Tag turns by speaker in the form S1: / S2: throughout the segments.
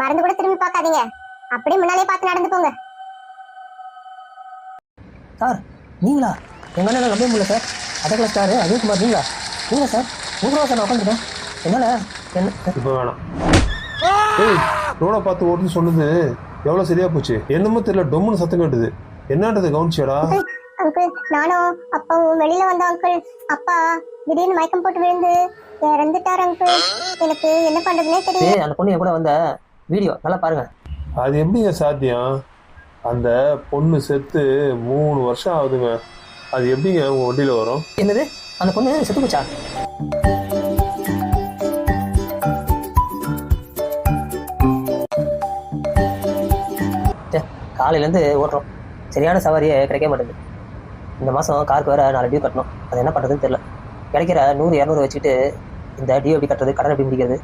S1: மறந்து கூட திரும்பி பார்க்காதீங்க. அப்படியே முன்னாலே பார்த்து நடந்து போங்க.
S2: சார் நீங்களா? எங்கள் அண்ணன் நம்ப முடியல சார். அதே கிளாஸ் சார் அஜய்குமார் நீங்களா? நீங்களா சார்? உங்களா சார் நான் உட்காந்துருக்கேன். என்னால் என்ன
S3: இப்போ வேணாம். ஏய் ரோட பார்த்து ஓட்டுன்னு சொன்னது எவ்வளோ சரியா போச்சு? என்னமோ தெரியல டொம்முன்னு சத்தம் கேட்டுது. என்னன்றது கவனிச்சியாடா?
S1: அங்கிள் நானும் அப்பாவும் வெளியில வந்தோம் அங்கிள் அப்பா திடீர்னு மயக்கம் போட்டு விழுந்து இறந்துட்டார் அங்கிள் எனக்கு என்ன பண்றதுனே தெரியல.
S2: அந்த பொண்ணு கூட வந்த வீடியோ நல்லா பாருங்க.
S3: அது எப்படிங்க சாத்தியம்? அந்த பொண்ணு செத்து மூணு வருஷம் ஆகுதுங்க. அது எப்படிங்க உங்க வண்டியில வரும்?
S2: என்னது? அந்த பொண்ணு செத்து போச்சா? ச்சே, காலையிலேருந்து ஓட்டுறோம். சரியான சவாரியே கிடைக்க மாட்டேங்குது. இந்த மாதம் காருக்கு வேற நாலு டியூ கட்டணும். அது என்ன பண்ணுறதுன்னு தெரியல. கிடைக்கிற நூறு இரநூறு வச்சுக்கிட்டு இந்த டியூ எப்படி கட்டுறது கடன் எப்படி முடிக்கிறது?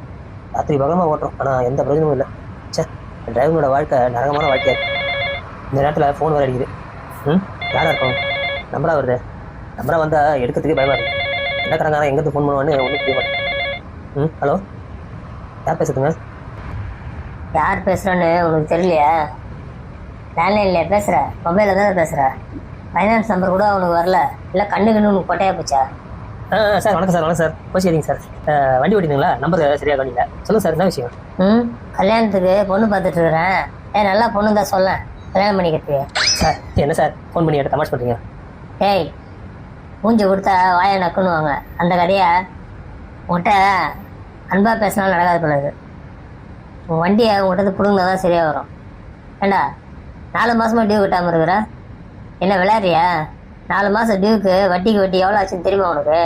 S2: ராத்திரி பகலமாக ஓட்டுறோம். ஆனால் எந்த பிரயோஜனமும் இல்லை. சே டிரைவரோட வாழ்க்கை நரகமான வாழ்க்கையா இந்த நேரத்தில் ஃபோன் வர அடிக்குது. ம் யாராக இருக்கும் நம்பரா வருது? நம்பரா வந்தால் எடுக்கிறதுக்கே பயமாக இருக்குது என்ன கடங்காரன் எங்கேருந்து ஃபோன் பண்ணுவான்னு ஒன்றும் புரிய மாட்டேன் ம் ஹலோ? யார் பேசுறதுங்க?
S4: யார் பேசுகிறோன்னு உனக்கு தெரியலையா? லேண்ட்லைனில் பேசுகிற மொபைலில் தானே பேசுகிற ஃபைனான்ஸ் நம்பர் கூட உனக்கு வரல. இல்லை கண்ணு கண்ணு உனக்கு கொட்டையாக போச்சா?
S2: சார் வணக்கம் சார் வணக்கம் சார். போய் சரிங்க சார். வண்டி ஓட்டிங்களா நம்பர் சரியாக கவனிங்க சொல்லுங்கள் சார் என்ன விஷயம்?
S4: ம் கல்யாணத்துக்கு பொண்ணு பார்த்துட்டு இருக்கிறேன் ஏய் நல்லா பொண்ணு தான் சொல்ல. கல்யாணம் பண்ணிக்கிறதுக்கு.
S2: சார் என்ன சார்? ஃபோன் பண்ணி என்கிட்ட தமாஷ் பண்ணுறீங்க
S4: ஏய் மூஞ்சி கொடுத்தா வாயை நக்குன்னுவாங்க. அந்த கதையை உன்கிட்ட அன்பாக பேசினாலும் நடக்காது பிள்ளை உன் வண்டியை உங்கள்கிட்ட பிடுங்கினா தான் சரியாக வரும். ஏண்டா நாலு மாசமா டியூ கட்டாமல் இருக்கிற? என்ன விளையாடுறியா? நாலு மாதம் டியூக்கு வட்டிக்கு வட்டி எவ்வளோ ஆச்சுன்னு தெரியுமா உனக்கு?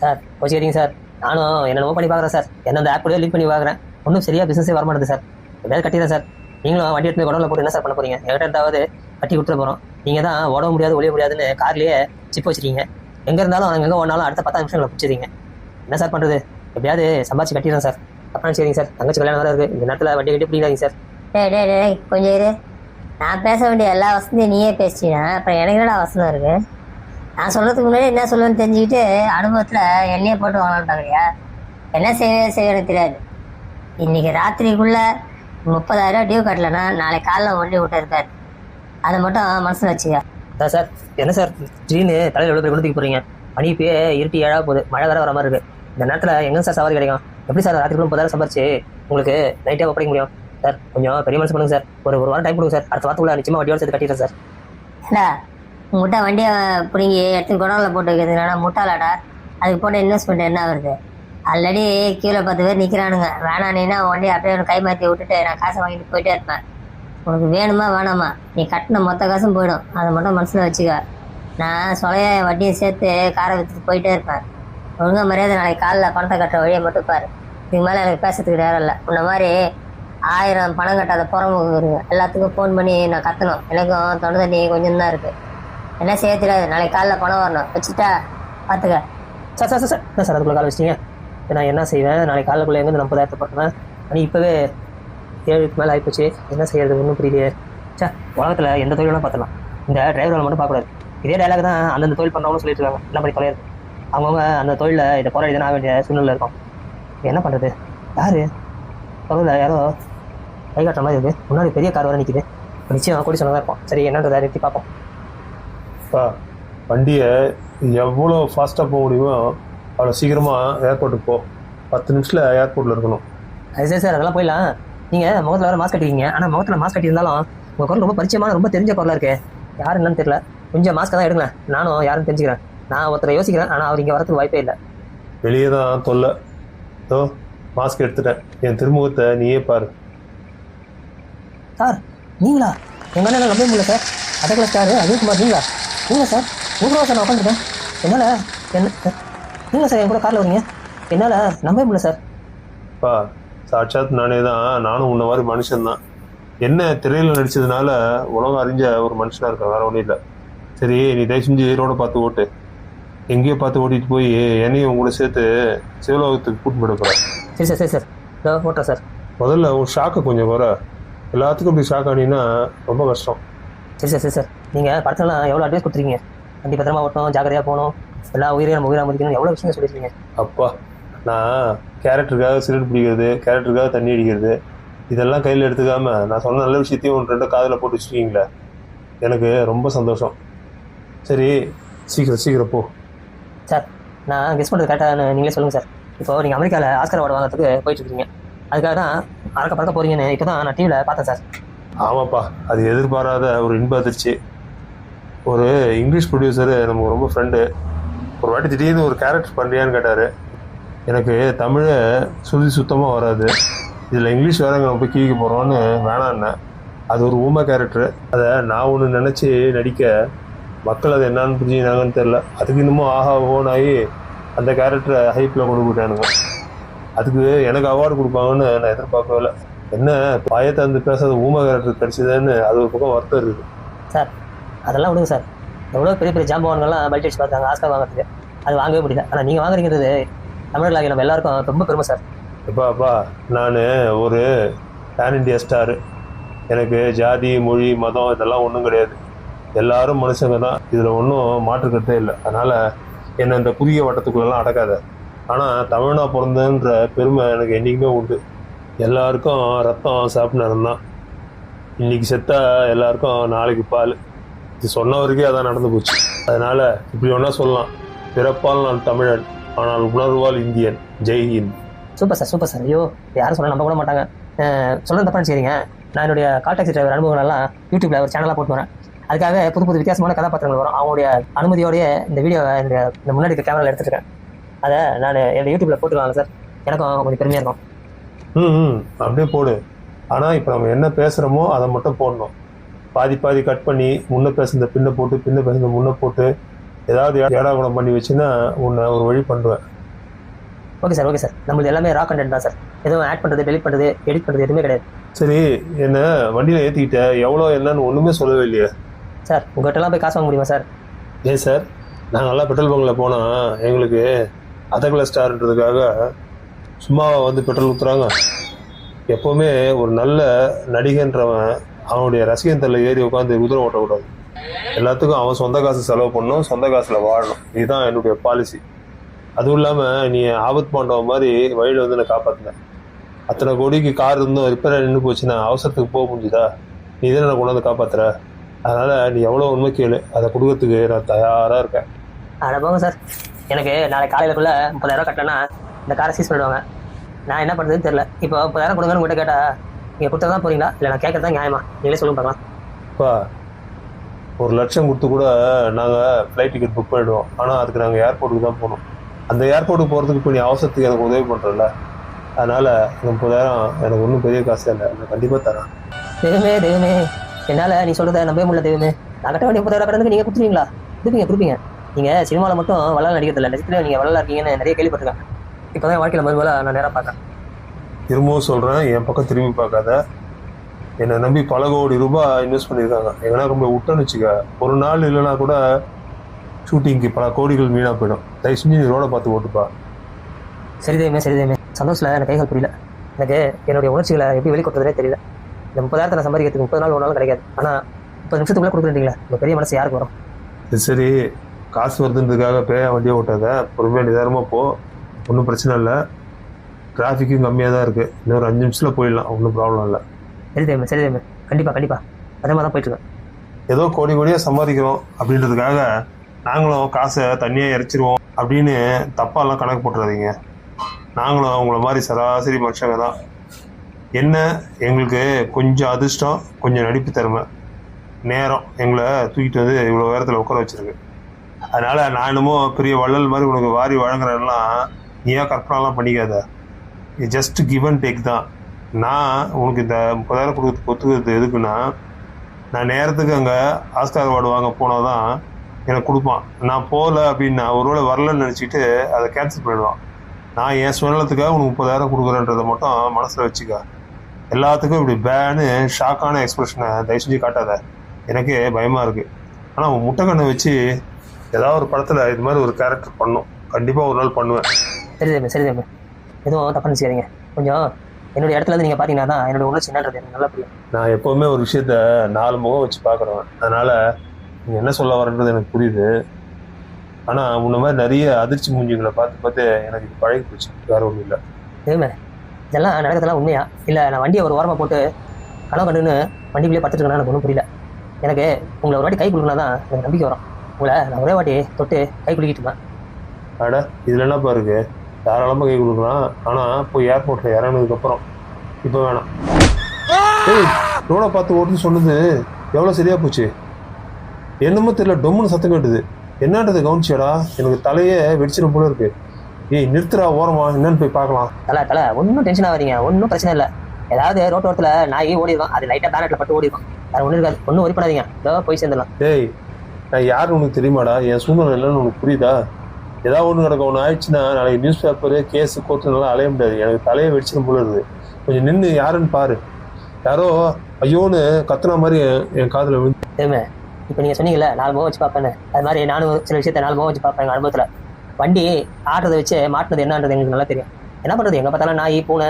S2: சார் சரிங்க சார். நானும் என்னென்னமோ பண்ணி பார்க்குறேன் சார். என்ன அந்த ஆப் கூட லிங்க் பண்ணி பார்க்குறேன். ஒன்றும் சரியாக பிசினஸே வர மாட்டேது சார். எப்படியாவது கட்டிடுறேன் சார். நீங்களும் வண்டி எடுத்து குடம்ல போட்டு என்ன சார் பண்ண போறீங்க? என்கிட்ட இருந்தாவது கட்டி விட்டுற போகிறோம் நீங்கள் தான் உடம்ப முடியாது ஒளிய முடியாதுன்னு கார்லேயே சிப் வச்சிருக்கீங்க. எங்கே இருந்தாலும் அவங்க எங்கே ஓடினாலும் அடுத்த பத்து நிமிஷங்களை பிடிச்சிருங்க என்ன சார் பண்ணுறது எப்படியாவது சம்பாதிச்சு கட்டிடுறேன் சார். அப்புறம் சரிங்க சார்? தங்கச்சி கல்யாணம் வேறு இருக்குது இந்த நேரத்தில் வண்டி கட்டி பிடிக்காதீங்க சார்.
S4: டேய் டேய் டேய் கொஞ்சம் இரு. நான் பேச வேண்டிய எல்லா வசதியும் நீயே பேசிட்டீங்கன்னா அப்புறம் எனக்கு என்னடா வசனம் இருக்கு? நான் சொல்றதுக்கு முன்னாடி என்ன சொல்லுவேன்னு தெரிஞ்சுக்கிட்டு அனுபவத்தில் எண்ணெயை போட்டு வாங்கலாம்ட்டாங்கய்யா என்ன செய்ய செய்ய எனக்கு தெரியாது. இன்னைக்கு ராத்திரிக்குள்ள முப்பதாயிரம் டியூ கட்டலைன்னா நாளைக்கு காலைல ஒண்டி விட்டு இருக்காரு. அதை மட்டும் மனசில் வச்சுக்க.
S2: சார் என்ன சார் திடீர்னு தலையில் எவ்வளோ பேர் போகிறீங்க மணி இப்பயே இருட்டி ஏழாக போகுது. மழை வேற வர மாதிரி இருக்கு. இந்த நேரத்தில் எங்கே சார் சவாரி கிடைக்கும்? எப்படி சார் ராத்திரிக்குள்ள முப்பதாயிரம் சம்பாரிச்சு உங்களுக்கு நைட்டே ஒப்படைக்க முடியும்? சார். கொஞ்சம் பெரிய மனசு பண்ணுங்க சார். ஒரு ஒரு வாரம் டைம் கொடுங்க சார். அடுத்த வாரத்துக்குள்ள நிச்சயமா வண்டியோட சேர்த்து கட்டிடுறேன் சார்.
S4: ஏண்டா முட்டை வண்டியை பிடுங்கி எடுத்து குடவில் போட்டு வைக்கிறதுனால முட்டாளாடா? அதுக்கு போட்ட இன்வெஸ்ட்மெண்ட் என்ன வருது ஆல்ரெடி கீழே பத்து பேர் நிற்கிறானுங்க வேணாம் நீனா வண்டி அப்படியே கை மாற்றி விட்டுட்டு நான் காசை வாங்கிட்டு போயிட்டே இருப்பேன். உனக்கு வேணுமா வேணாமா? நீ கட்டின மொத்த காசும் போயிடும். அதை மட்டும் மனசில் வச்சுக்க. நான் சொலைய வட்டியை சேர்த்து காரை விற்றுட்டு போயிட்டே இருப்பேன். ஒழுங்கா மரியாதை நாளைக்கு காலைல பணத்தை கட்டுற வழியை மட்டும் பாரு. இதுக்கு மேலே எனக்கு பேசுறதுக்கு நேரம் இல்லை. உன்ன மாதிரி ஆயிரம் பணம் கட்டாத புறமுக எல்லாத்துக்கும் ஃபோன் பண்ணி நான் கத்தணும். எனக்கும் தொண்டை தண்ணி கொஞ்சம் தான் இருக்குது என்ன செய்ய தெரியாது நாளைக்கு காலைல பணம் வரணும். வச்சுட்டா பார்த்துக்க
S2: சார் சார் சார் என்ன சார் அதுக்குள்ள கால் வச்சிட்டீங்க? நான் என்ன செய்வேன்? நாளைக்கு காலைக்குள்ளே எங்கேருந்து முப்பதாயிரத்தை போட்டுவேன் ஆனால் இப்போவே ஏழுக்கு மேலே ஆகிப்போச்சு என்ன செய்யறது? ஒன்றும் புரியலையே. சார் உலகத்தில் எந்த தொழிலும் பார்த்துலாம் இந்த டிரைவர் மட்டும் பார்க்கக்கூடாது. இதே டைலாக் தான் அந்தந்த தொழில் பண்ணுறவங்களும் சொல்லிட்டு இருக்காங்க. என்ன பண்ணி தொலையாது அவங்கவுங்க அந்த தொழிலில் இதை போராடி தான் ஆக வேண்டிய சூழ்நிலை இருக்கும். என்ன பண்ணுறது யார்? தொழிலில் யாரோ கை காட்டுற மாதிரி இருக்குது முன்னாடி பெரிய கார் வர நிற்கிது நிச்சயம் கூடி சொன்னதாக இருக்கும் சரி என்னன்றதை நிறுத்தி பார்ப்போம்.
S3: அப்பா வண்டியை எவ்வளோ ஃபாஸ்ட்டாக போக முடியுமோ அவ்வளோ சீக்கிரமாக ஏர்போர்ட்டுக்கு போ. பத்து நிமிஷத்தில் ஏர்போர்ட்டில் இருக்கணும்.
S2: அது சரி சார் அதெல்லாம் போயிடலாம். நீங்கள் முகத்தில் வேறு மாஸ்க் கட்டிருக்கீங்க. ஆனால் முகத்தில் மாஸ்க் கட்டியிருந்தாலும் உங்கள் குரல் ரொம்ப பரிச்சயமான ரொம்ப தெரிஞ்ச குரலாக இருக்கே. யார் என்னன்னு தெரியல. கொஞ்சம் மாஸ்க் தான் எடுங்க நானும் யாருன்னு தெரிஞ்சுக்கிறேன். நான் ஒருத்தரை யோசிக்கிறேன். ஆனால் அவர் இங்கே வரதுக்கு வாய்ப்பே இல்லை.
S3: வெளியே தான் தொல்லை. ஓ மாஸ்க் எடுத்துட்டேன். என் திருமுகத்தை நீயே பாரு.
S2: சார் நீங்களா? எங்கள் அண்ணன் நம்ப முடியல சார். கிளாஸ் சார் அஜய்குமார் நீங்களா? நீங்களா சார் உங்களா சார் நான் உட்காந்துருக்கேன் என்னால் என்ன நீங்களா சார் என் கூட காரில் வரீங்க என்னால் நம்பவே முடியல சார்.
S3: அப்பா சாட்சாத் நானே தான். நானும் உன்ன மாதிரி மனுஷன்தான் என்ன திரையில் நடிச்சதுனால உலகம் அறிஞ்ச ஒரு மனுஷனா இருக்கேன் வேற ஒன்றும் இல்லை. சரி நீ தயவு செஞ்சு ரோட பார்த்து ஓட்டு. எங்கேயோ பார்த்து ஓட்டிட்டு போய் என்னையும் உங்க கூட சேர்த்து சிவலோகத்துக்கு கூட்டு போயிட போகிறேன்
S2: சரி சார் சரி சார். ஓட்டுறேன் சார்.
S3: முதல்ல உன் ஷாக்கை கொஞ்சம் குறை. எல்லாத்துக்கும் இப்படி ஷாக் ஆனீங்கன்னா ரொம்ப கஷ்டம்.
S2: சரி சார் சரி சார். நீங்கள் படத்துலலாம் எவ்வளோ அட்வைஸ் கொடுத்துருக்கீங்க? வண்டி பத்திரமா ஓட்டணும் ஜாக்கிரதையாக போகணும் எல்லா உயிரையும் நம்ம உயிராக மதிக்கணும் எவ்வளோ விஷயம் சொல்லியிருக்கீங்க?
S3: அப்பா நான் கேரக்டருக்காக சிகரெட் பிடிக்கிறது கேரக்டருக்காக தண்ணி அடிக்கிறது இதெல்லாம் கையில் எடுத்துக்காம நான் சொன்ன நல்ல விஷயத்தையும் ஒன்று ரெண்டு காதில் போட்டு வச்சுருக்கீங்களே எனக்கு ரொம்ப சந்தோஷம்.
S2: சரி சீக்கிரம் சீக்கிரம் போ. சார் நான் கெஸ் பண்ணுறது கரெக்டாக நீங்களே சொல்லுங்கள் சார். இப்போ நீங்கள் அமெரிக்காவில் ஆஸ்கர் அவார்டு வாங்குறதுக்கு போயிட்டு இருக்கீங்க. அதுக்காக தான் அறக்க பறக்க போறீங்கன்னு இப்போ தான் நான் டிவியில் பார்த்தேன் சார்.
S3: ஆமாப்பா அது எதிர்பாராத ஒரு இன்ப அதிர்ச்சி. ஒரு இங்கிலீஷ் ப்ரொடியூசரு நமக்கு ரொம்ப ஃப்ரெண்டு ஒரு வாட்டி திடீர்னு ஒரு கேரக்டர் பண்ணுறியான்னு கேட்டார். எனக்கு தமிழை சுதி சுத்தமாக வராது. இதில் இங்கிலீஷ் வேற நம்ம போய் கீழிக்க போகிறோன்னு வேணான்னேன் அது ஒரு ஊமை கேரக்டர் அதை நான் ஒன்று நினச்சி நடிக்க மக்கள் அது என்னான்னு புரிஞ்சுக்கிறாங்கன்னு தெரில அதுக்கு இன்னமும் ஆஹா ஓனாகி அந்த கேரக்டரை ஹைப்பில் கொண்டு போயிட்டானுங்க. அதுக்கு எனக்கு அவார்டு கொடுப்பாங்கன்னு நான் எதிர்பார்க்கவே இல்லை. என்ன பாயத்தை வந்து பேசாத ஊமை கேரக்டர் கிடைச்சதுன்னு அது ஒரு பக்கம் வருத்தம் இருக்குது.
S2: சார் அதெல்லாம் விடுங்க சார். எவ்வளோ பெரிய பெரிய ஜாம்பவான்கள்லாம் பல்ட் அடிச்சு பார்த்தாங்க ஆஸ்கர் வாங்குறதுக்கு அது வாங்கவே முடியல. ஆனால் நீங்கள் வாங்குறீங்கிறது தமிழர்களாகி நம்ம எல்லாருக்கும் ரொம்ப பெருமை சார்.
S3: அப்பா அப்பா நான் ஒரு பேன் இண்டியா ஸ்டாரு எனக்கு ஜாதி மொழி மதம் இதெல்லாம் ஒன்றும் கிடையாது. எல்லாரும் மனுஷங்க தான். இதில் ஒன்றும் மாற்றுக்கருத்தே இல்லை. அதனால் என்னை இந்த குறுகிய வட்டத்துக்குள்ளெல்லாம் அடக்காத. ஆனால் தமிழ்னா பிறந்தன்ற பெருமை எனக்கு என்றைக்குமே உண்டு. எல்லாருக்கும் ரத்தம் சாப்பிட்ணும் தான். இன்றைக்கி செத்தா எல்லாருக்கும் நாளைக்கு பால். இது சொன்னவருக்கே அதான் நடந்து போச்சு. அதனால் இப்படி ஒன்றா சொல்லலாம். பிறப்பால் நான் தமிழன் ஆனால் உணர்வால் Indian. Jai Hind.
S2: Super sir super sir ஐயோ யாரும் சொல்ல நம்ப கூட மாட்டாங்க. அஹ் சொல்றது சரிங்க நான் என்னுடைய கால் டாக்ஸி டிரைவர் அனுபவங்கள்லாம் யூடியூப்ல ஒரு சேனலாக போட்டு வரேன். அதுக்காக புது புது வித்தியாசமான கதாபாத்திரங்கள் வரும். அவங்களுடைய அனுமதியோடய இந்த வீடியோ இந்த இந்த முன்னாடி இருக்க கேமராவில் எடுத்துருக்கேன் அதை நான் என்னோட யூடியூப்ல போட்டுருவாங்க சார். எனக்கும் கொஞ்சம் பெருமையாக இருக்கும்.
S3: ம் ம். அப்படியே போடு. ஆனால் இப்போ நம்ம என்ன பேசுகிறோமோ அதை மட்டும் போடணும். பாதி பாதி கட் பண்ணி முன்ன பேசுனத பின்ன போட்டு பின்ன பேசுனத முன்ன போட்டு ஏதாவது ஏடா குணம் பண்ணி வச்சுன்னா உன்னை ஒரு வழி பண்ணுவேன்.
S2: Okay sir okay sir. நம்மளுது எல்லாமே ரா கண்டென்ட் தான் சார். எதுவும் ஆட் பண்ணுறது டெலிட் பண்ணுறது எடிட் பண்ணுறது எதுவுமே கிடையாது.
S3: சரி என்ன வண்டியில் ஏற்றிக்கிட்ட எவ்வளோ என்னன்னு ஒன்றுமே சொல்லவே இல்லையே.
S2: சார் உங்கள்கிட்டலாம் போய் காசு வாங்க முடியுமா சார்?
S3: ஏன் சார் நாங்கள்லாம் பெட்ரோல் பங்கில் போனால் எங்களுக்கு அதகுல ஸ்டார்ன்றதுக்காக சும்மா வந்து பெட்ரோல் ஊற்றுறாங்க எப்போவுமே ஒரு நல்ல நடிகன்றவன் அவனுடைய ரசிகன் தள்ள ஏறி உட்காந்து குதிரை ஓட்டக்கூடாது. எல்லாத்துக்கும் அவன் சொந்த காசு செலவு பண்ணணும் சொந்த காசில் வாழணும். இதுதான் என்னுடைய பாலிசி அதுவும் இல்லாமல் நீ ஆபத் பாண்டவ மாதிரி வழியில் வந்து நான் காப்பாற்றினேன் அத்தனை கோடிக்கு கார் இருந்தும் ரிப்பேர் நின்று போச்சுன்னா அவசரத்துக்கு போக முடிஞ்சுதா? நீ இதை நான் கொண்டாந்து காப்பாத்துற? அதனால் நீ எவ்வளோ உண்மை கேளு. அதை கொடுக்கறதுக்கு நான் தயாராக இருக்கேன்.
S2: அட சார். எனக்கு நாளைக்கு காலையிலக்குள்ள முப்பதாயிரம் கட்டலன்னா இந்த காரை சீஸ் பண்ணிடுவாங்க. நான் என்ன பண்ணுறதுன்னு தெரியல. இப்போ முப்பதாயிரம் கொடுங்கன்னு உங்கள்கிட்ட கேட்டால் நீங்கள் கொடுத்தா தான் போறீங்களா? இல்லை நான் கேட்கறது தான் நியாயமா? நீங்களே சொல்லுங்க பார்க்கலாம்.
S3: ஒரு லட்சம் கொடுத்து கூட நாங்கள் ஃப்ளைட் டிக்கெட் புக் பண்ணிடுவோம். ஆனால் அதுக்கு நாங்கள் ஏர்போர்ட்டுக்கு தான் போகணும். அந்த ஏர்போர்ட்டுக்கு போகிறதுக்கு இப்போ நீ அவசரத்துக்கு எனக்கு உதவி பண்ணுறல அதனால் முப்பதாயிரம் எனக்கு ஒன்றும் பெரிய காசு இல்லை. நான் கண்டிப்பாக தரேன்.
S2: தெய்வமே தெய்வமே. என்னால் நீ சொல்கிறத நம்பவே முடியல தெய்வமே. நான் கட்ட வேண்டிய முப்பதாயிரம் கடனுக்கு நீங்கள் கொடுத்துருவீங்களா? கொடுப்பீங்க கொடுப்பீங்க. நீங்கள் சினிமாவில் மட்டும் வளர நடிக்கிறதில்ல நிஜத்துல நீங்கள் வளர இருக்கீங்கன்னு நிறைய கேள்விப்பட்டிருக்கேன். இப்போ தான் வாழ்க்கையில் முதல் முதல்ல நான் நேராக பார்க்குறேன்
S3: திரும்பவும் சொல்கிறேன் என் பக்கம் திரும்பி பார்க்காத. என்னை நம்பி பல கோடி ரூபாய் இன்வெஸ்ட் பண்ணியிருக்காங்க. எங்கன்னா ரொம்ப விட்டோன்னு வச்சுக்க ஒரு நாள் இல்லைன்னா கூட ஷூட்டிங்க்கு பல கோடிகள் வீணாக போயிடும். தயவு செஞ்சு நீ ரோட பார்த்து ஓட்டுப்பா.
S2: சரி தெய்வமே சரி தெய்வமே சந்தோஷத்தில் எனக்கு கைகள் புரியல. எனக்கு என்னுடைய உணர்ச்சிகளை எப்படி வெளிக்கொட்டுறதுனே தெரியல. இந்த முப்பதாயிரத்தை நான் சம்பாதிக்கிறதுக்கு முப்பது நாள் ஒரு நாள் கிடைக்காது. ஆனால் முப்பது நிமிஷத்துக்குள்ளே கொடுக்குறீங்களா இந்த பெரிய மனசு யாருக்கு வரும்?
S3: சரி காசு வருதுன்றதுக்காக பேய வண்டியை ஓட்டாத பொறுமையாக நிதானமாக போ. ஒன்றும் பிரச்சனை இல்லை. டிராஃபிக்கும் கம்மியாக தான் இருக்குது இன்னொரு அஞ்சு நிமிஷத்தில் போயிடலாம். ஒன்றும் ப்ராப்ளம் இல்லை.
S2: சரி தெய்வமே சரி தெய்வமே கண்டிப்பாக கண்டிப்பாக அதே மாதிரி தான் போயிட்டுருக்கேன்.
S3: ஏதோ கோடி கோடியாக சம்பாதிக்கிறோம் அப்படின்றதுக்காக நாங்களும் காசை தண்ணியாக இறைச்சிருவோம் அப்படின்னு தப்பாலாம் கணக்கு போட்டுறாதீங்க. நாங்களும் உங்களை மாதிரி சராசரி மனுஷங்க தான். என்ன எங்களுக்கு கொஞ்சம் அதிர்ஷ்டம் கொஞ்சம் நடிப்பு திறமை. நேரம் எங்களை தூக்கிட்டு வந்து இவ்வளோ உயரத்தில் உட்கார வச்சிருக்கு. அதனால் நான் என்னமோ பெரிய வள்ளல் மாதிரி உனக்கு வாரி வழங்குறதெல்லாம் நீயா கற்பனாலாம் பண்ணிக்காத. ஜஸ்ட் கிவ் அண்ட் டேக் தான். நான் உனக்கு இந்த முப்பதாயிரம் கொடுத்து ஒத்துக்கிறது எதுக்குன்னா நான் நேரத்துக்கு அங்கே ஆஸ்கார் அவார்டு வாங்க போனால் தான் எனக்கு கொடுப்பான். நான் போகல அப்படின்னா ஒருவேளை வரலன்னு நினச்சிட்டு அதை கேன்சல் பண்ணிடுவான். நான் என் சுயநலத்துக்காக உனக்கு முப்பதாயிரம் கொடுக்குறேன்றதை மட்டும் மனசில் வச்சுக்க. எல்லாத்துக்கும் இப்படி பேனு ஷாக்கான எக்ஸ்பிரஷனை தயவு செஞ்சு காட்டாத. எனக்கே பயமாக இருக்குது ஆனால் உன் முட்டைக்கண்ணை வச்சு ஏதாவது ஒரு படத்தில் இது மாதிரி ஒரு கேரக்டர் பண்ணும். கண்டிப்பாக ஒரு நாள் பண்ணுவேன்.
S2: சரி தேமே சரி தேமே எதுவும் தப்பு நினச்சிக்காதீங்க. கொஞ்சம் என்னுடைய இடத்துல இருந்து நீங்கள் பார்த்தீங்கன்னா தான் என்னோட உணர்ச்சி என்னன்றது எனக்கு நல்லா புரியும்.
S3: நான் எப்போவுமே ஒரு விஷயத்த நாலு முகம் வச்சு பார்க்குறேன் அதனால் நீ என்ன சொல்ல வரன்றது எனக்கு புரியுது. ஆனால் முன்ன மாதிரி நிறைய அதிர்ச்சி மூஞ்சிகளை பார்த்து பார்த்து எனக்கு இது பழகி போச்சு. வேற ஒன்றும் இல்லை.
S2: தேமே இதெல்லாம் நடக்கிறதெல்லாம் உண்மையா? இல்லை நான் வண்டியை ஒரு ஓரமாக போட்டு கனவு கண்டுன்னு வண்டிக்குள்ளேயே படுத்துட்டு எனக்கு ஒன்றும் புரியல. எனக்கு உங்களை ஒரு வாட்டி கை கொடுக்கணும் தான் எனக்கு நம்பிக்கை வரும். உங்களை நான் ஒரே வாட்டி தொட்டு கை குலுக்கிட்டுமா
S3: அட இதுல என்னப்பா இருக்கு? தாராளமாக கை கொடுக்கலாம் ஆனால் போய் ஏர்போர்ட்டில் இறங்கினதுக்கப்புறம் இப்போ வேணாம். ஏய் ரோடை பார்த்து ஓட்டுன்னு சொன்னது எவ்வளோ சரியா போச்சு? என்னமோ தெரியல டொம்முன்னு சத்தம் கேட்டுது. என்னன்றது கவனிச்சியாடா? எனக்கு தலையே வெடிச்சிடும் போல இருக்கு. ஏய் நிறுத்துறா ஓரமா. என்னன்னு போய் பார்க்கலாம்.
S2: தலை தலை ஒன்றும் டென்ஷன் ஆகாதீங்க. ஒன்றும் பிரச்சனை இல்லை. ஏதாவது ரோட்டோரத்தில் நாய் ஓடி இருக்கும் அது லைட்டாக பேனட்டில் பட்டு ஓடி இருக்கும் வேறு ஒன்றும் இருக்காது. ஒன்றும் ஒரி பண்ணாதீங்க. இதோ போய் சேர்ந்துடலாம்.
S3: டேய் நான் யார் உனக்கு தெரியுமாடா? என் சூழ்நிலை இல்லைன்னு உனக்கு புரியுதா? ஏதாவது ஒன்று நடக்க ஒன்று ஆயிடுச்சுன்னா நாளைக்கு நியூஸ் பேப்பரு கேஸு கோர்ட்டுனால அலைய முடியாது. எனக்கு தலையை வெடிச்சிடும் போல இருக்குது. கொஞ்சம் நின்று யாருன்னு பாரு. யாரோ ஐயோன்னு கத்துன மாதிரி என்- காதில் விழுந்து
S2: இப்போ நீங்கள் சொன்னீங்கல்ல நாலு முகம் வச்சு பார்ப்பேன்னு. அது மாதிரி நானும் சில விஷயத்த நாலு முகம் வச்சு பார்ப்பேன் எங்கள் அனுபவத்தில். வண்டி ஆட்டுறதை வச்சு மாட்டினது என்னன்றது எங்களுக்கு நல்லா தெரியும். என்ன பண்ணுறது எங்கே பார்த்தாலும் நாய் பூனை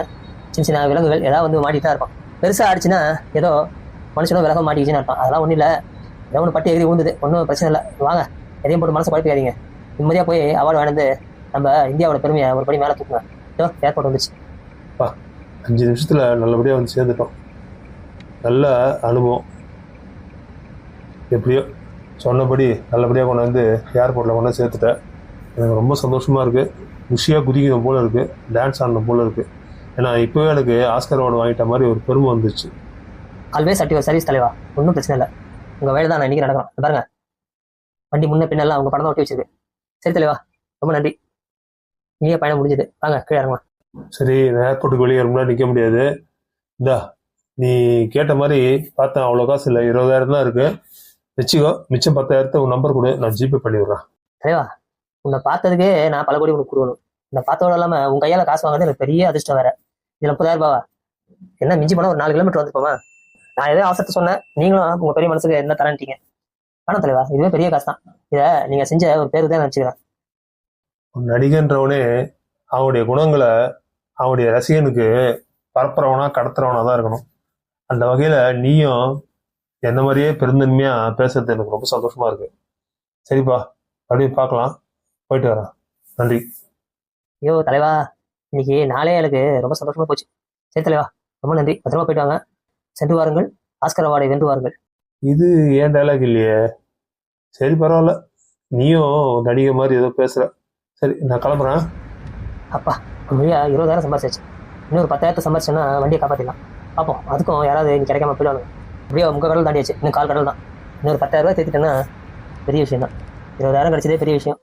S2: சின்ன சின்ன விலங்குகள் ஏதாவது வந்து மாட்டிட்டு தான் இருப்பான். பெருசாக ஆடிச்சுன்னா ஏதோ மனுஷனும் விலகம் மாட்டிக்கிச்சுன்னு இருப்பான் அதெல்லாம் ஒன்றும் இல்லை. ஏதோ ஒன்று பட்டி எகிரி ஊந்துது ஒன்றும் பிரச்சனை இல்லை. வாங்க எதையும் போட்டு மனசை குழப்பிக்காதீங்க. நிம்மதியாக போய் அவார்டு வாங்கினது நம்ம இந்தியாவோட பெருமையை ஒரு படி மேலே தூக்குங்க. இதோ ஏர்போர்ட் வந்துச்சு
S3: அஞ்சு நிமிஷத்தில் நல்லபடியாக வந்து சேர்ந்துட்டோம். நல்ல அனுபவம். எப்படியோ சொன்னபடி நல்லபடியாக கொண்டு வந்து ஏர்போர்ட்டில் கொண்டு சேர்த்துட்டேன் எனக்கு ரொம்ப சந்தோஷமாக இருக்குது குஷியாக குதிக்கணும் போல இருக்குது டான்ஸ் ஆடணும் போல இருக்குது ஏன்னா இப்போவே எனக்கு ஆஸ்கர் அவார்டு வாங்கிட்ட மாதிரி ஒரு பெருமை வந்துச்சு
S2: ஆல்வேஸ் அட் யுவர் சர்வீஸ் தலைவா. ஒன்றும் பிரச்சனை இல்லை. உங்கள் வேலை தான் நான் இன்றைக்கி நடக்கணும். இங்க பாருங்க. வண்டி முன்ன பின்னெல்லாம் அவங்க படம் ஒட்டி வச்சிருக்கு சரி தலைவா ரொம்ப நன்றி. இனிய பயணம் முடிஞ்சது. வாங்க கீழே இறங்கலாம்.
S3: சரி ஏர்போர்ட்டுக்கு வெளியே முன்னாடி நிற்க முடியாது. இந்தா நீ கேட்ட மாதிரி பார்த்தேன் அவ்வளோ காசு இல்லை. இருபதாயிரம் தான் இருக்குது வச்சுக்கோ மிச்சம் பத்தாயிரத்தை உன் நம்பர் கொடு. நான் ஜிபே பண்ணி விட்றேன்.
S2: தலைவா உன்னை பார்த்ததுக்கே நான் பல கோடி உனக்கு கொடுக்கணும். இந்த பார்த்தோட இல்லாமல் உங்கள் கையால் காசு வாங்குறது எனக்கு பெரிய அதிர்ஷ்டம் வேற. இதில் முப்பதாயிரம் ரூபாவா? என்ன மிஞ்சி போனால் ஒரு நாலு கிலோமீட்டர் வந்துப்போமா நான் ஏதோ அவசரத்தை சொன்னேன். நீங்களும் உங்கள் பெரிய மனசுக்கு என்ன தரேன்ட்டீங்க. ஆனால் தலைவா இதுவே பெரிய காசு தான் இதை நீங்கள் செஞ்ச ஒரு பேர் தான் நினச்சிக்கிறேன்
S3: ஒரு நடிகன்றவனே அவனுடைய குணங்களை அவனுடைய ரசிகனுக்கு பரப்புறவனா கடத்துறவனா தான் இருக்கணும். அந்த வகையில நீயும் என்ன மாதிரியே பெருந்தன்மையா பேசுறது எனக்கு ரொம்ப சந்தோஷமா இருக்கு. சரிப்பா அப்படியே பார்க்கலாம். போயிட்டு வரேன். நன்றி.
S2: ஐயோ தலைவா இன்னைக்கு நாளே எனக்கு ரொம்ப சந்தோஷமா போச்சு. சரி தலைவா ரொம்ப நன்றி. பத்திரமா போயிட்டு வாங்க. சென்று வாருங்கள் ஆஸ்கர் அவார்டை வென்று வாருங்கள்
S3: இது ஏன் டைலாக் இல்லையே? சரி பரவாயில்ல. நீயும் நடிகை மாதிரி ஏதோ பேசுற. சரி நான் கிளம்புறேன்
S2: அப்பா ஒரு இருபதாயிரம் சம்பாரிச்சாச்சு. இன்னொரு பத்தாயிரத்தை சம்பாரிச்சோன்னா வண்டியை காப்பாற்றிடலாம் பார்ப்போம் அதுக்கும் யாராவது இன்னைக்கு கிடைக்காம போயிடுவாங்க அப்படியே முக கடல் தாண்டியாச்சு. இன்னும் கால் கடல் தான் இன்னொரு பத்தாயிரம் ரூபாய் தேத்திட்டேன்னா பெரிய விஷயம் தான் இருபதாயிரம் கிடைச்சதே பெரிய விஷயம்.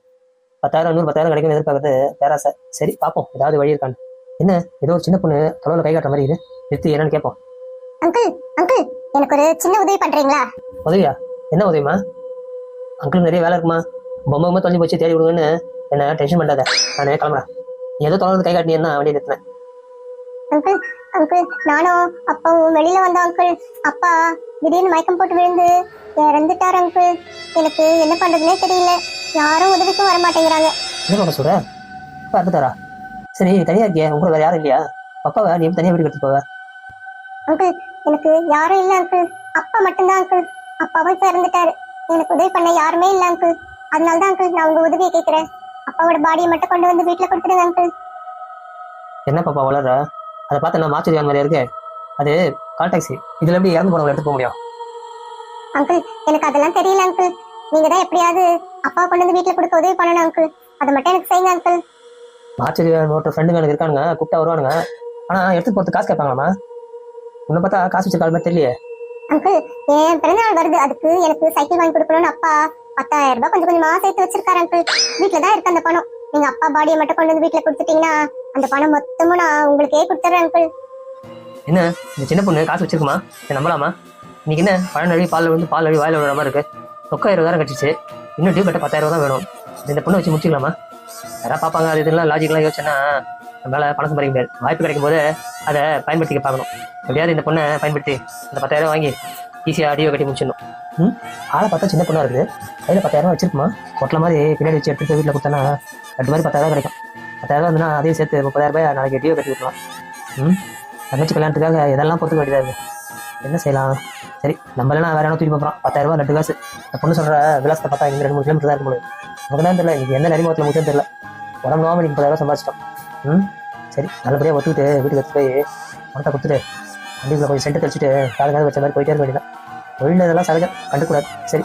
S2: பத்தாயிரம் இன்னொரு பத்தாயிரம் கிடைக்கும் எதிர்பார்க்கறது பேராசை. சரி பார்ப்போம் ஏதாவது வழி இருக்கான்னு. என்ன ஏதோ ஒரு சின்ன பொண்ணு தொலைவில் கை காட்டுற மாதிரி இது நிறுத்தி என்னன்னு கேட்போம்.
S1: அங்கிள் அங்கிள் எனக்கு ஒரு சின்ன உதவி பண்றீங்களா?
S2: உதவியா? என்ன உதவிமா அங்கிள் நிறைய வேலை இருக்குமா? பொம்மை பொம்மை தொலைஞ்சு போச்சு தேடி விடுங்கன்னு என்ன டென்ஷன் பண்ணாத. நானே கிளம்புறேன். ஏதோ தொடர்ந்து கை காட்டினீங்கன்னா வண்டி நிறுத்தினேன்.
S1: அங்கிள் அங்கிள் நானும் அப்பாவும் வெளியில வந்தோம் அங்கிள் அப்பா திடீர்னு மயக்கம் போட்டு விழுந்து இறந்துட்டார் அங்கிள் எனக்கு என்ன பண்றதுனே தெரியல. யாரும் உதவிக்கும் வர மாட்டேங்கிறாங்க.
S2: என்ன பண்ண சொல்ற? அப்பா இறந்துட்டாரா? சரி நீ தனியா இருக்கியா? உங்க கூட வேற யாரும் இல்லையா? அப்பாவை நீ தனியா வீடு எடுத்து போவ.
S1: அங்கிள் எனக்கு யாரும் இல்ல அங்கிள் அப்பா மட்டும்தான் அங்கிள் அப்பாவும் இப்ப இறந்துட்டாரு. எனக்கு உதவி பண்ண யாருமே இல்ல அங்கிள் அதனாலதான் அங்கிள் நான் உங்க உதவியை கேக்குறேன். அப்பாவோட பாடியை மட்டும் கொண்டு வந்து வீட்டுல கொடுத்துடுங்க அங்கிள்
S2: என்ன பாப்பா வளர்ற? அதை பார்த்து நான் மாற்று மாதிரி இருக்கு? அது கால் டாக்ஸி இதுல எப்படி இறந்து போனவங்க எடுத்து போக முடியும்?
S1: அங்கிள் எனக்கு அதெல்லாம் தெரியல அங்கிள் நீங்க தான் எப்படியாவது அப்பா கொண்டு வந்து வீட்டுல கொடுக்க உதவி பண்ணணும் அங்கிள் அதை மட்டும் எனக்கு செய்யுங்க அங்கிள்
S2: மாற்று ஓட்டுற ஃப்ரெண்டுங்க எனக்கு இருக்கானுங்க கூப்பிட்டா வருவானுங்க. ஆனா எடுத்து போறது காசு கேட்பாங்களாமா உன்னை பார்த்தா காசு வச்சிருக்க மாதிரி தெரியலையே.
S1: அங்கிள் என் பிறந்தநாள் வருது. அதுக்கு எனக்கு சைக்கிள் வாங்கி கொடுக்கணும்னு அப்பா பத்தாயிரம் ரூபாய் கொஞ்சம் கொஞ்சமா சேர்த்து வச்சிருக்காரு அங்கிள் வீட்டுல தான் இருக்கு அந்த பணம். நீங்க அப்பா பாடியை மட்டும் கொண்டு வந்து வீட்டுல கொடுத்துட்டீங்கன்னா அந்த பணம் மொத்தமும் நான் உங்களுக்கே கொடுத்துறேன் அங்கிள்
S2: என்ன? இந்த சின்ன பொண்ணு காசு வச்சிருக்குமா? இதை நம்பலாமா? இன்னைக்கு என்ன? பழம் நழுவி பால் வந்து பால் நழுவி வாயில விடுற மாதிரி இருக்கு. ரொக்கம் இருபதாயிரம் கட்டிச்சு. இன்னும் டியூ கட்ட பத்தாயிரம் தான் வேணும். இந்த பொண்ணை வச்சு முடிச்சுக்கலாமா? யாராவது பார்ப்பாங்க. அது இதெல்லாம் லாஜிக்லாம் யோசிச்சேன்னா நம்மளால பணம் சம்பாதிக்க முடியாது. வாய்ப்பு கிடைக்கும் போது அதை பயன்படுத்திக்க பார்க்கணும். எப்படியாவது இந்த பொண்ணை பயன்படுத்தி இந்த பத்தாயிரம் வாங்கி ஈஸியாக டியூ கட்டி முடிச்சிடணும். ம்? ஆளை பார்த்தா சின்ன பொண்ணாக இருக்குது. கையில் பத்தாயிரம் வச்சிருக்குமா? கொட்டில் மாதிரி பின்னாடி வச்சு எடுத்துட்டு வீட்டில் கொடுத்தனா ரெண்டு மாதிரி பத்தாயிரம் கிடைக்கும். பத்தாயிரம் இருந்துன்னா அதையும் சேர்த்து முப்பதாயிரம் ரூபாய் நாளைக்கு அடியோ கட்டி விடலாம் ம்? தங்கச்சி கல்யாணத்துக்காக இதெல்லாம் பொறுத்துக்க வேண்டியதாக இருக்குது. என்ன செய்யலாம்? சரி நம்ம இல்லைனா வேற என்ன தூக்கி போகிறோம் பத்தாயிரம் ரெண்டு காசு. இந்த பொண்ணு சொல்கிற விலாசத்தை பார்த்தா இங்கே ரெண்டு மூணு கிலோமீட்டர் தான் இருக்க முடியும். நமக்கு தான் தெரியல இங்கே எந்த நரிமுகத்தில் முக்கியம் தெரியல. உடம்பு நோம்பு நீங்கள் முப்பதாயிரம் சம்பாதிச்சிட்டோம். ம்? சரி நல்லபடியாக ஒத்துக்கிட்டு வீட்டுக்கு எடுத்து போய் பணத்தை கொடுத்துட்டு வண்டிக்குள்ளே கொஞ்சம் சென்ட்டு கழிச்சிட்டு காது காது வச்ச மாதிரி போயிட்டே இருக்க வேண்டியதான் தொழில் இதெல்லாம் சகஜம் கண்டுக்கூடாது சரி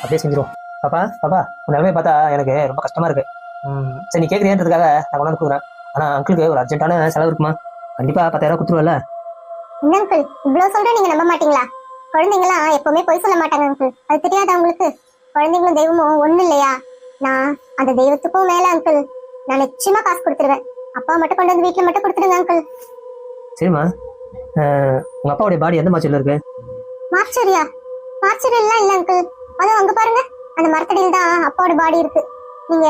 S2: அப்படியே செஞ்சிருவோம். பாப்பா பாப்பா உன் நிலைமையை பார்த்தா எனக்கு ரொம்ப கஷ்டமா இருக்கு. ம், சரி நீ கேட்குறியன்றதுக்காக நான் கொண்டாந்து கொடுக்குறேன். ஆனால் அங்கிளுக்கு ஒரு அர்ஜென்ட்டான செலவு இருக்குமா? கண்டிப்பாக பத்தாயிரம் கொடுத்துருவல்ல
S1: என்ன அங்கிள் இவ்வளோ சொல்றேன் நீங்க நம்ப மாட்டீங்களா? குழந்தைங்களாம் எப்பவுமே பொய் சொல்ல மாட்டாங்க அங்கிள் அது தெரியாதா உங்களுக்கு? குழந்தைங்களும் தெய்வமும் ஒன்றும் இல்லையா? நான் அந்த தெய்வத்துக்கும் மேலே அங்கிள் நான் நிச்சயமா காசு கொடுத்துருவேன். அப்பா மட்டும் கொண்டு வந்து வீட்டுல மட்டும் கொடுத்துருங்க அங்கிள்
S2: சரிம்மா. உங்க அப்பாவுடைய பாடி எந்த மாச்சல்ல இருக்கு
S1: மார்ச்சரியா? மார்ச்சரி எல்லாம் இல்ல அங்கிள் அதுவும் அங்க பாருங்க. அந்த மரத்தடியில் தான் அப்பாவோட பாடி இருக்கு. நீங்க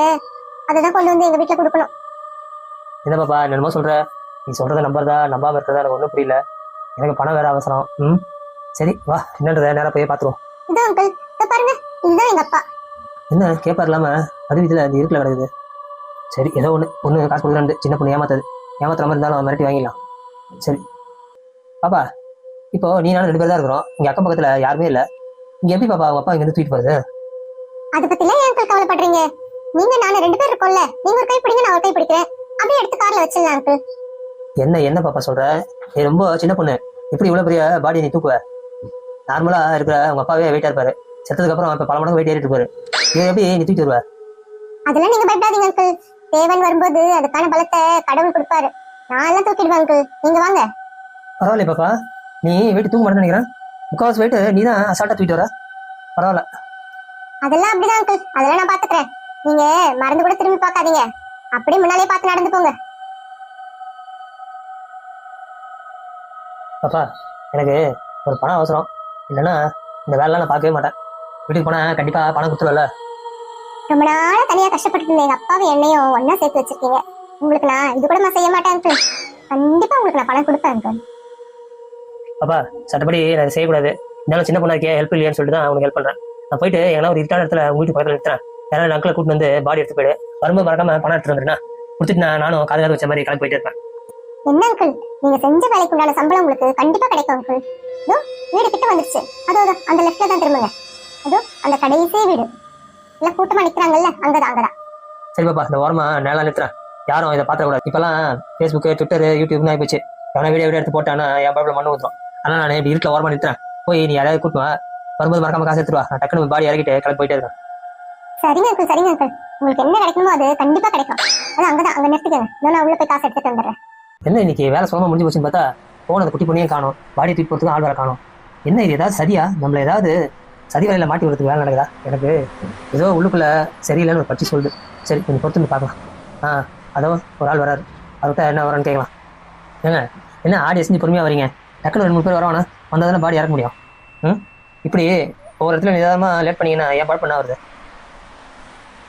S1: அதை தான் கொண்டு வந்து எங்க வீட்டுல கொடுக்கணும்.
S2: என்ன பாப்பா என்னமோ சொல்ற? நீ சொல்றத நம்புறதா நம்பாம இருக்கிறதா எனக்கு ஒன்றும் புரியல. எனக்கு பணம் வேற அவசரம். ம்? சரி வா. என்னன்றத நேரா போய் பார்த்துருவோம்
S1: இதான் அங்கிள் இதை பாருங்க. இதுதான் எங்க அப்பா.
S2: என்ன கேப்பா இல்லாம? அது இதுல அந்த இருக்குல கிடக்குது. சரி ஏதோ ஒன்று ஒன்று காசு கொடுக்குறாண்டு சின்ன பொண்ணு ஏமாத்தது. ஏமாத்துற மாதிரி இருந்தாலும் மிரட்டி வாங்கிடலாம். சரி. பாப்பா இப்போ நீ நானும் ரெண்டு பேர் தான் இருக்கிறோம். இங்க அக்கம் பக்கத்துல யாருமே இல்ல. இங்க எப்படி பாப்பா? உங்க அப்பா இங்க இருந்து தூக்கிட்டு போறது?
S1: அதை பத்திலாம் ஏன் அங்கிள் கவலைப்படுறீங்க? நீங்க நானும் ரெண்டு பேர் இருக்கோம்ல. நீங்க ஒரு கை பிடிங்க நான் ஒரு கை பிடிக்கிறேன். அப்படியே எடுத்து கார்ல வச்சிடலாம் அங்கிள்
S2: என்ன என்ன பாப்பா சொல்ற? நீ ரொம்ப சின்ன பொண்ணு. எப்படி இவ்வளவு பெரிய பாடியை நீ தூக்குவ? நார்மலா இருக்கிற உங்க அப்பாவே வெயிட்டா இருப்பாரு. செத்ததுக்கு அப்புறம் இப்ப பல மடங்கு வெயிட் ஏறிட்டு இருப்பாரு. இதை எப்படி நீ தூக்கிட்டு வருவ?
S1: அதெல்லாம் நீங்க பயப்படாதீங்க அங்கிள் தேவன் வரும்போது அதுக்கான பலத்தை கடவுள் கொடுப்பாரு. நான் எல்லாம் தூக்கிடுவேன் அங்கிள் நீங்க வாங்க.
S2: பரவாயில்ல பாப்பா. நீ வெயிட் தூக்க மாட்டேன்னு நினைக்கிறேன். முக்காவாசி வெயிட் நீ தான் அசால்ட்டா தூக்கிட்டு வர. பரவாயில்ல.
S1: அதெல்லாம் அப்படிதான் அங்கிள் அதெல்லாம் நான் பாத்துக்கிறேன் நீங்க மறந்து கூட திரும்பி பார்க்காதீங்க. அப்படியே முன்னாலே பார்த்து நடந்து போங்க.
S2: பாப்பா எனக்கு ஒரு பணம் அவசரம். இல்லைன்னா இந்த வேலைலாம் நான் பார்க்கவே மாட்டேன். வீட்டுக்கு போனா கண்டிப்பா பணம் கொடுத்துருவல
S1: ரொம்ப நாளா தனியா கஷ்டப்பட்டு இருந்த எங்க அப்பாவும் என்னையும் ஒன்னா சேர்த்து வச்சிருக்கீங்க. உங்களுக்கு நான் இது கூட நான் செய்ய மாட்டேன் அங்கிள் கண்டிப்பா உங்களுக்கு நான் பணம் கொடுப்பேன் அங்கிள்
S2: பாப்பா சட்டப்படி நான் செய்யக்கூடாது. இருந்தாலும் சின்ன பொண்ணா இருக்கே ஹெல்ப் இல்லையான்னு சொல்லிட்டு தான் உனக்கு ஹெல்ப் பண்றேன். நான் போயிட்டு எங்கன்னா ஒரு இருட்டான இடத்துல உங்க வீட்டு பக்கத்துல நிறுத்துறேன். யாராவது அங்கிளை கூட்டு வந்து பாடி எடுத்து போயிடு. வரும்போது மறக்காம பணம் எடுத்துட்டு வந்துருந்தா கொடுத்துட்டு நான் நானும் காது காது வச்ச மாதிரி கிளம்பி போயிட்டே இருப்பேன்.
S1: என்ன அங்கிள் நீங்க செஞ்ச வேலைக்கு உண்டான சம்பளம் உங்களுக்கு கண்டிப்பா கிடைக்கும் அங்கிள் இதோ வீடு கிட்ட வந்துருச்சு. அதோ அந்த லெஃப்ட்ல தான் திரும்புங்க. அதோ அந்த கடைசி வீடு. இல்ல கூட்டமா நிக்கிறாங்கல்ல? அங்கதான் அங்கதான்.
S2: சரி பாப்பா இந்த ஓரமா நேரம் நிறுத்துறேன் யாரும் இதை பார்த்துக்கூடாது இப்பெல்லாம் ஃபேஸ்புக்கு ட்விட்டர் யூடியூப்னு ஆகிப்போச்சு. எவனா வீடியோ வீடியோ எடுத்து போட்டானா என் பழப்பில் மண்ணு ஊற்றுறோம் ஆனால் நான் இப்படி இருட்டில் ஓரமா நிறுத்துறேன். போய் நீ யாராவது கூட்டு வா. வரும்போது மறக்காம காசு எடுத்துட்டு வா. நான் டக்குனு பாடி இறக்கிட்டு கிளம்பி போயிட்டே இருக்கேன்.
S1: சரிங்க அங்கிள் சரிங்க அங்கிள் உங்களுக்கு என்ன கிடைக்கணுமோ அது கண்டிப்பா கிடைக்கும். அது அங்கதான் அங்க நிறுத்திக்கங்க. நான் உள்ள போய் காசு எடுத்துட்டு வந்துடுறேன்.
S2: என்ன இன்னைக்கு வேலை சுலமா முடிஞ்சு போச்சுன்னு பார்த்தா போன அந்த குட்டி பொண்ணையும் காணும். பாடி தூக்கி போகிறதுக்கு ஆள் வேற காணும். என்ன இது ஏதாவது சரியா? நம்மள ஏதாவது சதி வேலையில மாட்டி விடுறதுக்கு வேலை நடக்குதா? எனக்கு ஏதோ உள்ளுக்குள்ள சரியில்லைன்னு ஒரு பற்றி சொல்லுது. சரி கொஞ்சம் பொறுத்து பார்க்கலாம். ஆ அதோ ஒரு ஆள் வராரு. அவர்கிட்ட என்ன வரான்னு கேட்கலாம். ஏங்க என்ன ஆடி செஞ்சு பொறுமையாக வரீங்க? டக்குனு ரெண்டு மூணு பேர் வரவானா? வந்தால் தானே பாடி இறக்க முடியும். ம்? இப்படி ஒவ்வொரு இடத்துல நிதானமாக லேட் பண்ணீங்கன்னா ஏன் பாட் பண்ண வருது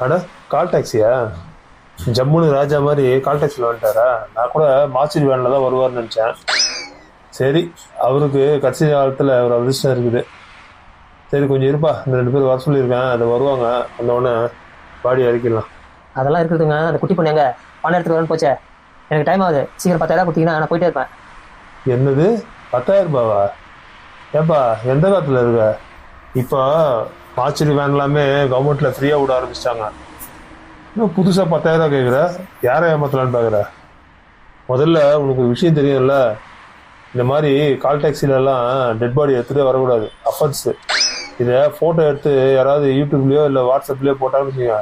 S3: அட கால் டாக்ஸியா? ஜம்முனு ராஜா மாதிரி கால் டாக்ஸியில் வந்துட்டாரா? நான் கூட மாச்சிரி வேனில் தான் வருவார்னு நினச்சேன். சரி அவருக்கு கடைசி காலத்தில் ஒரு அதிர்ஷ்டம் இருக்குது. சரி கொஞ்சம் இருப்பா. இந்த ரெண்டு பேர் வர சொல்லியிருக்கேன். அது வருவாங்க. வந்தோடனே பாடி இறக்கிடலாம்
S2: அதெல்லாம் இருக்குதுங்க. அந்த குட்டி பொண்ணு எங்க? பணம் எடுத்துட்டு போச்சே. எனக்கு டைம் ஆகுது. சீக்கிரம் பத்தாயிரம் கொடுத்தீங்கன்னா நான் போயிட்டே இருப்பேன்.
S3: என்னது? பத்தாயிரம் ரூபாவா? ஏப்பா எந்த காலத்தில் இருக்க? இப்போ மாச்சரி வேன் எல்லாமே கவர்மெண்ட்டில் ஃப்ரீயாக விட ஆரம்பிச்சிட்டாங்க. இன்னும் புதுசாக பத்தாயிரம் கேட்குற யாரை ஏமாத்தலான்னு பார்க்குற முதல்ல உனக்கு ஒரு விஷயம் தெரியும்ல. இந்த மாதிரி கால் டாக்ஸிலெல்லாம் டெட் பாடி எடுத்துகிட்டே வரக்கூடாது. அஃபன்ஸு இதை ஃபோட்டோ எடுத்து யாராவது யூடியூப்லேயோ இல்லை வாட்ஸ்அப்லேயோ போட்டாலும் வச்சுக்கோங்க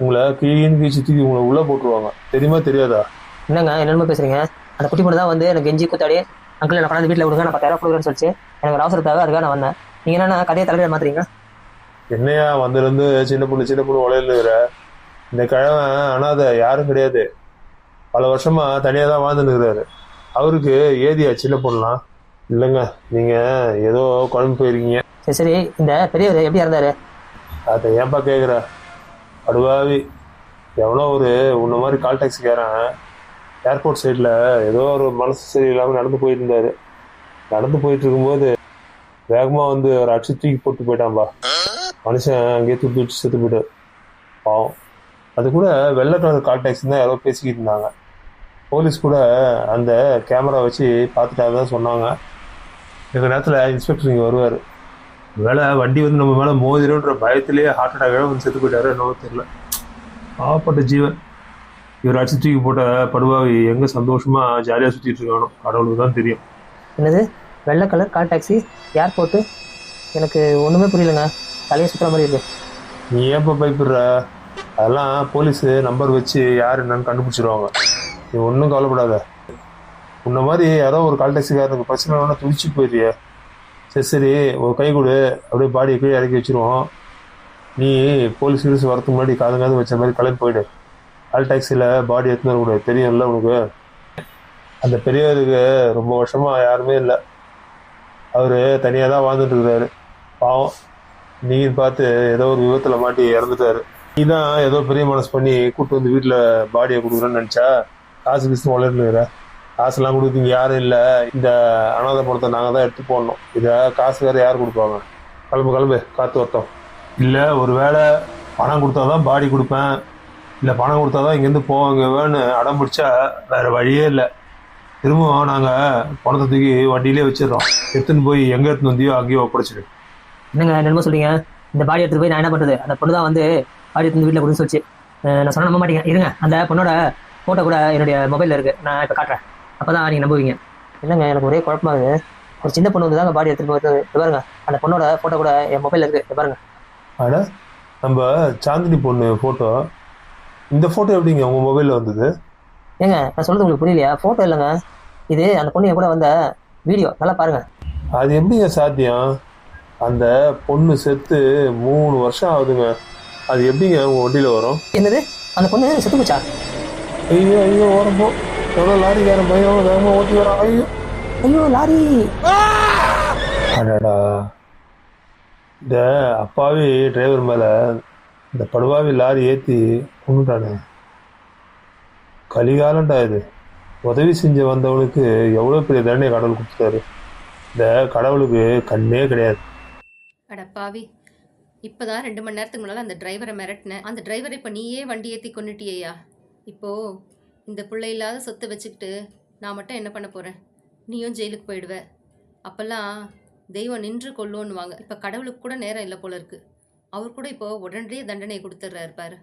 S3: உங்களை கீழின்னு கீழ்ச்சி தூக்கி உங்களை உள்ளே போட்டுருவாங்க. தெரியுமா தெரியாதா?
S2: என்னங்க என்னென்ன பேசுறீங்க? அந்த குட்டி பொண்ணு தான் வந்து எனக்கு கெஞ்சி கூத்தாடி அங்கிள் நான் கொண்டாந்து வீட்டில் விடுங்க நான் பத்தாயிரம் கொடுக்குறேன்னு சொல்லிச்சு. எனக்கு அவசரத்தாக அதுக்காக நான் வந்தேன். நீங்கள் என்னென்ன கதையை தலையிட மாத்துறீங்க?
S3: என்னையா வந்திருந்து சின்ன பொண்ணு சின்ன பொண்ணு உலையிலுங்கிற இந்த கிழமை அனாதை யாரும் கிடையாது. பல வருஷமா தனியாக தான் வாழ்ந்துருக்கிறாரு அவருக்கு ஏதியா சின்ன பொண்ணுலாம் இல்லைங்க நீங்கள் ஏதோ குழம்பு போயிருக்கீங்க.
S2: சரி சரி இந்த பெரியவர் எப்படி இறந்தாரு
S3: அதை ஏன்பா கேட்குற அடுவாவி எவனோ ஒரு உன்ன மாதிரி கால் டாக்ஸிக்காரன் ஏர்போர்ட் சைடில் ஏதோ ஒரு மனசு சரியில்லாமல் நடந்து போயிட்டு இருந்தாரு நடந்து போயிட்டு இருக்கும்போது வேகமாக வந்து ஒரு அடிச்சு தூக்கி போட்டு போயிட்டான்பா. மனுஷன் அங்கேயே தூக்கி வச்சு செத்து போயிட்டார். பாவம். அது கூட வெள்ளை கலர் கால் டாக்ஸி தான் யாரோ பேசிக்கிட்டு இருந்தாங்க. போலீஸ் கூட அந்த கேமரா வச்சு பார்த்துட்டு தான் சொன்னாங்க. இந்த நேரத்தில் இன்ஸ்பெக்டர் இங்கே வருவார். வேலை வண்டி வந்து நம்ம மேலே மோதிரன்ற பயத்திலேயே ஹார்ட் அட்டாக் வந்து செத்து போயிட்டாரு என்னவோ தெரியல. பாவப்பட்ட ஜீவன். இவர் அடிச்சு தூக்கி போட்ட படுவாவி எங்க சந்தோஷமா ஜாலியா சுத்திட்டு இருக்கானோ? கடவுளுக்கு தான் தெரியும்.
S2: என்னது? வெள்ளை கலர் கால் டாக்ஸி ஏர்போர்ட்டு எனக்கு ஒன்றுமே புரியலங்க தலையை சுற்றுற மாதிரி இருக்கு.
S3: நீ ஏன்ப்பா பயப்படுற? அதெல்லாம் போலீஸ் நம்பர் வச்சு யார் என்னன்னு கண்டுபிடிச்சிருவாங்க. நீ ஒன்றும் கவலைப்படாத. உன்ன மாதிரி யாரோ ஒரு கால் டாக்ஸிக்காரனுக்கு பிரச்சனை வேணா துடிச்சு போயிடுறிய. சரி சரி ஒரு கை கொடு. அப்படியே பாடியை கீழே இறக்கி வச்சிருவோம். நீ போலீஸ் கீலீஸ் வரதுக்கு முன்னாடி காது காது வச்ச மாதிரி கிளம்பி போயிடு. கால் டாக்ஸியில் பாடி எடுத்துன்னு வரக்கூடாது தெரியும்ல உனக்கு? அந்த பெரியவருக்கு ரொம்ப வருஷமாக யாருமே இல்லை. அவர் தனியாக தான் வாழ்ந்துட்டு இருக்கிறாரு பாவம். நீங்க பார்த்து ஏதோ ஒரு விபத்தில் மாட்டி இறந்துட்டாரு. நீ தான் ஏதோ பெரிய மனசு பண்ணி கூப்பிட்டு வந்து வீட்டில் பாடியை கொடுக்குறேன்னு நினச்சா? காசு கிசு வளர்ந்துக்கிற காசுலாம் கொடுத்தீங்க யாரும் இல்லை. இந்த அனாதை பணத்தை நாங்கள் தான் எடுத்து போடணும். இதை காசு வேறு யார் கொடுப்பாங்க? கிளம்பு கிளம்பு. காற்று வரட்டும் இல்லை ஒரு வேளை பணம் கொடுத்தாதான் பாடி கொடுப்பேன். இல்லை பணம் கொடுத்தா தான் இங்கேருந்து போவாங்கன்னு அடம் பிடிச்சா வேற வழியே இல்லை. திரும்பவும் நாங்கள் பணத்தை தூக்கி வண்டியிலே வச்சிடுறோம். எடுத்துன்னு போய் எங்கே எடுத்துன்னு வந்தியோ அங்கேயோ ஒப்படைச்சிடு.
S2: என்னங்க என்னமோ சொல்றீங்க? இந்த பாடி எடுத்துட்டு போய் நான் என்ன பண்ணுறது அந்த பொண்ணு தான் வந்து பாடி எடுத்து வீட்டில் கொடுத்து சொல்லிச்சு நான் சொன்ன நம்ப மாட்டேங்க. இருங்க அந்த பொண்ணோட ஃபோட்டோ கூட என்னுடைய மொபைலில் இருக்குது நான் இப்போ காட்டுறேன். அப்பதான் நீங்க நம்புவீங்க. இல்லைங்க எனக்கு ஒரே குழப்பமா இருக்கு ஒரு சின்ன பொண்ணு வந்து தாங்க பாடி எடுத்துட்டு போய் இது பாருங்க அந்த பொண்ணோட ஃபோட்டோ கூட என் மொபைலில் இருக்கு இது பாருங்க.
S3: அட நம்ம சாந்தினி பொண்ணு ஃபோட்டோ இந்த ஃபோட்டோ எப்படிங்க உங்கள் மொபைலில் வந்தது?
S2: ஏங்க நான் சொல்றது உங்களுக்கு புரியலையா? ஃபோட்டோ இல்லைங்க. இது அந்த பொண்ணு என் கூட வந்த வீடியோ நல்லா பாருங்க.
S3: அது எப்படிங்க சாத்தியம்? அந்த பொண்ணு செத்து மூணு வருஷம் ஆகுதுங்க. அது எப்படிங்க உங்கள் வண்டியில் வரும்?
S2: என்னது? அந்த பொண்ணு செத்து போச்சா?
S3: ஐயோ ஐயோ ஓரப்போ எவ்வளோ லாரிக்காரன் பையன் வேகமாக ஓட்டி வரான்? ஐயோ.
S2: ஐயோ லாரி.
S3: அடடா. இந்த அப்பாவி டிரைவர் மேலே இந்த படுவாவி லாரி ஏற்றி கொண்டுட்டானே கலிகாலம்டா இது. உதவி செஞ்சு வந்தவனுக்கு எவ்வளோ பெரிய தண்டனை கடவுள் கொடுத்துட்டாரு. இந்த கடவுளுக்கு கண்ணே கிடையாது.
S5: அட பாவி. இப்போதான் ரெண்டு மணி நேரத்துக்கு முன்னால் அந்த டிரைவரை மிரட்டினேன். அந்த டிரைவரை இப்போ நீயே வண்டி ஏற்றி கொண்டுட்டியா இப்போ இந்த பிள்ளை இல்லாத சொத்தை வச்சுக்கிட்டு நான் மட்டும் என்ன பண்ண போகிறேன் நீயும் ஜெயிலுக்கு போயிடுவ. அப்போல்லாம் தெய்வம் நின்று கொள்ளுன்னுவாங்க இப்போ கடவுளுக்கு கூட நேரம் இல்லை போல இருக்குது அவர் கூட இப்போ உடனடியே தண்டனை கொடுத்துட்றாரு பாரு.